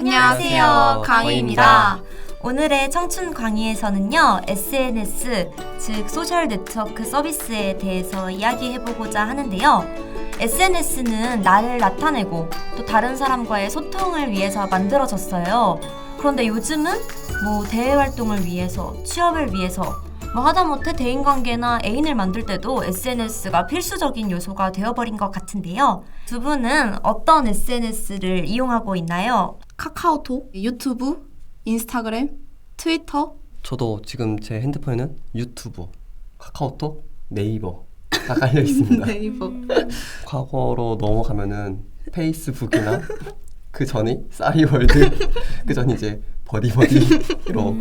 안녕하세요, 강희입니다. 오늘의 청춘 강의에서는요, SNS, 즉 소셜 네트워크 서비스에 대해서 이야기해보고자 하는데요. SNS는 나를 나타내고 또 다른 사람과의 소통을 위해서 만들어졌어요. 그런데 요즘은 뭐 대외 활동을 위해서, 취업을 위해서, 뭐 하다못해 대인관계나 애인을 만들 때도 SNS가 필수적인 요소가 되어버린 것 같은데요. 두 분은 어떤 SNS를 이용하고 있나요? 카카오톡, 유튜브, 인스타그램, 트위터. 저도 지금 제 핸드폰에는 유튜브, 카카오톡, 네이버가 깔려 있습니다. 네이버. 과거로 넘어가면은 페이스북이나 그 전이 싸이월드, 그 전이 이제 버디버디로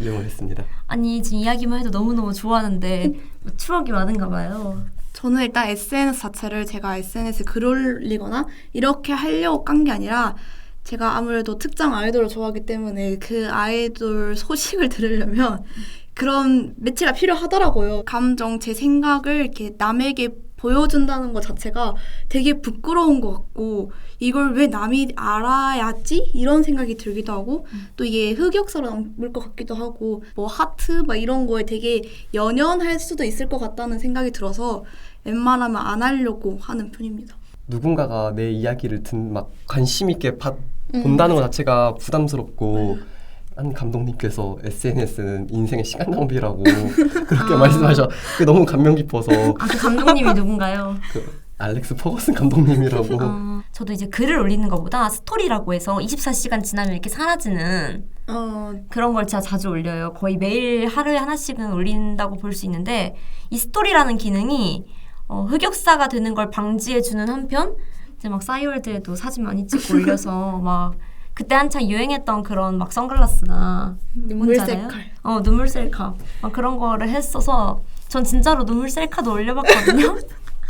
이용을 했습니다. 아니 지금 이야기만 해도 너무너무 좋아하는데 뭐 추억이 많은가 봐요. 저는 일단 SNS 자체를 제가 SNS 글 올리거나 이렇게 하려고 깐 게 아니라 제가 아무래도 특정 아이돌을 좋아하기 때문에 그 아이돌 소식을 들으려면 그런 매체가 필요하더라고요. 감정, 제 생각을 이렇게 남에게 보여준다는 것 자체가 되게 부끄러운 것 같고 이걸 왜 남이 알아야지 이런 생각이 들기도 하고 또 이게 흑역사로 것 같기도 하고 뭐 하트 막 이런 거에 되게 연연할 수도 있을 것 같다는 생각이 들어서 웬만하면 안 하려고 하는 편입니다. 누군가가 내 이야기를 듣, 막 관심 있게 봐, 음. 본다는 것 자체가 부담스럽고 한 감독님께서 SNS는 인생의 시간 낭비라고 그렇게 아. 말씀하셔. 그게 너무 감명 깊어서 아 그 감독님이 누군가요? 그 알렉스 퍼거슨 감독님이라고 어, 저도 이제 글을 올리는 것보다 스토리라고 해서 24시간 지나면 이렇게 사라지는 어, 그런 걸 진짜 자주 올려요. 거의 매일 하루에 하나씩은 올린다고 볼 수 있는데 이 스토리라는 기능이 어, 흑역사가 되는 걸 방지해주는 한편 이제 막 싸이월드에도 사진 많이 찍고 올려서 막 그때 한창 유행했던 그런 막 선글라스나 눈물? 셀칼. 어 눈물 셀카 막 그런 거를 했어서 전 진짜로 눈물 셀카도 올려봤거든요.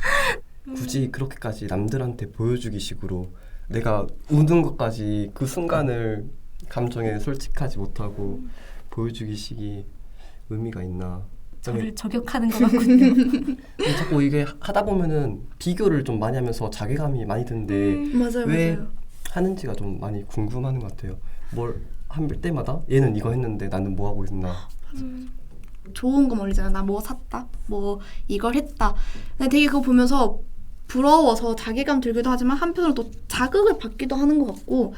굳이 그렇게까지 남들한테 보여주기 식으로 내가 우는 것까지 그 순간을 감정에 솔직하지 못하고 보여주기 식이 의미가 있나 저를 저격하는 것 같군요. 자꾸 이게 하다 보면은 비교를 좀 많이 하면서 자괴감이 많이 드는데 맞아요, 왜 맞아요. 하는지가 좀 많이 궁금하는 것 같아요 뭘 할 때마다 얘는 이거 했는데 나는 뭐 하고 있나 좋은 거 올리잖아. 나 뭐 샀다. 뭐 이걸 했다. 근데 되게 그거 보면서 부러워서 자괴감 들기도 하지만 한편으로 또 자극을 받기도 하는 것 같고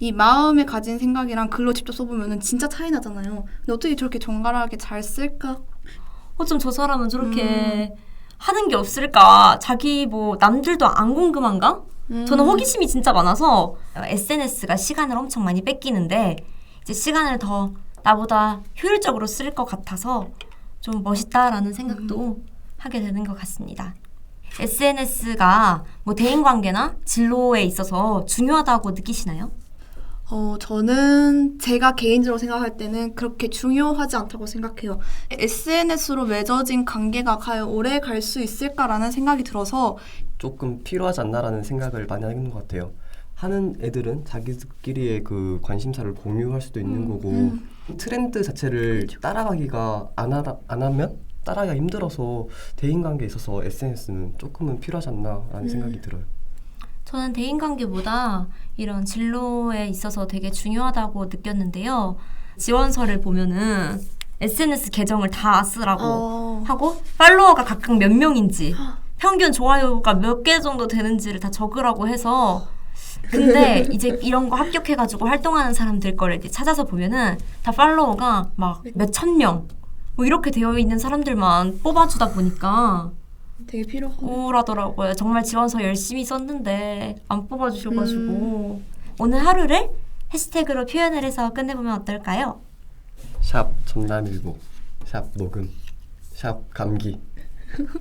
이 마음에 가진 생각이랑 글로 직접 써보면은 진짜 차이 나잖아요. 근데 어떻게 저렇게 정갈하게 잘 쓸까? 어쩜 저 사람은 저렇게 하는 게 없을까? 자기 뭐 남들도 안 궁금한가? 저는 음. 호기심이 진짜 많아서 SNS가 시간을 엄청 많이 뺏기는데 이제 시간을 더 나보다 효율적으로 쓸 것 같아서 좀 멋있다라는 생각도 하게 되는 것 같습니다. SNS가 뭐 대인 관계나 진로에 있어서 중요하다고 느끼시나요? 어, 저는 제가 개인적으로 생각할 때는 그렇게 중요하지 않다고 생각해요. SNS로 맺어진 관계가 과연 오래 갈 수 있을까라는 생각이 들어서 조금 필요하지 않나라는 생각을 많이 하는 것 같아요 하는 애들은 자기들끼리의 그 관심사를 공유할 수도 있는 거고 음. 트렌드 자체를 따라가기가 안, 하라, 안 하면 따라가기가 힘들어서 대인관계에 있어서 SNS는 조금은 필요하지 않나라는 음. 생각이 들어요. 저는 대인관계보다 이런 진로에 있어서 되게 중요하다고 느꼈는데요. 지원서를 보면은 SNS 계정을 다 쓰라고 어, 하고 팔로워가 각각 몇 명인지 평균 좋아요가 몇 개 정도 되는지를 다 적으라고 해서 근데 이제 이런 거 합격해가지고 활동하는 사람들 거를 이제 찾아서 보면은 다 팔로워가 막 몇 천 명 뭐 이렇게 되어 있는 사람들만 뽑아주다 보니까 되게 필요하고 우울하더라고요. 정말 지원서 열심히 썼는데 안 뽑아주셔가지고 오늘 하루를 해시태그로 표현을 해서 끝내보면 어떨까요? 샵 전남일보, 샵 녹음, 샵 감기,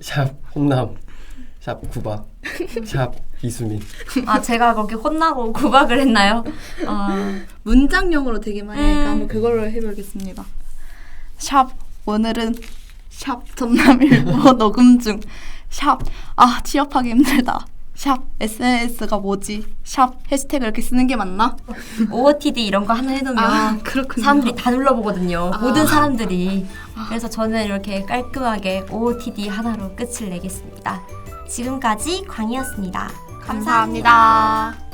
샵 혼남, 샵 구박, 샵 이수민. 아 제가 거기 혼나고 구박을 했나요? 아 문장용으로 되게 많이 하니까 음. 한번 그걸로 해보겠습니다. 샵 오늘은 샵 전남일보 녹음 중. 샵 아 취업하기 힘들다. 샵 SNS가 뭐지? 샵 해시태그 이렇게 쓰는 게 맞나? OOTD 이런 거 하나 해놓으면 아 그렇군요. 사람들이 다 눌러보거든요. 아. 모든 사람들이. 그래서 저는 이렇게 깔끔하게 OOTD 하나로 끝을 내겠습니다. 지금까지 광이었습니다. 감사합니다.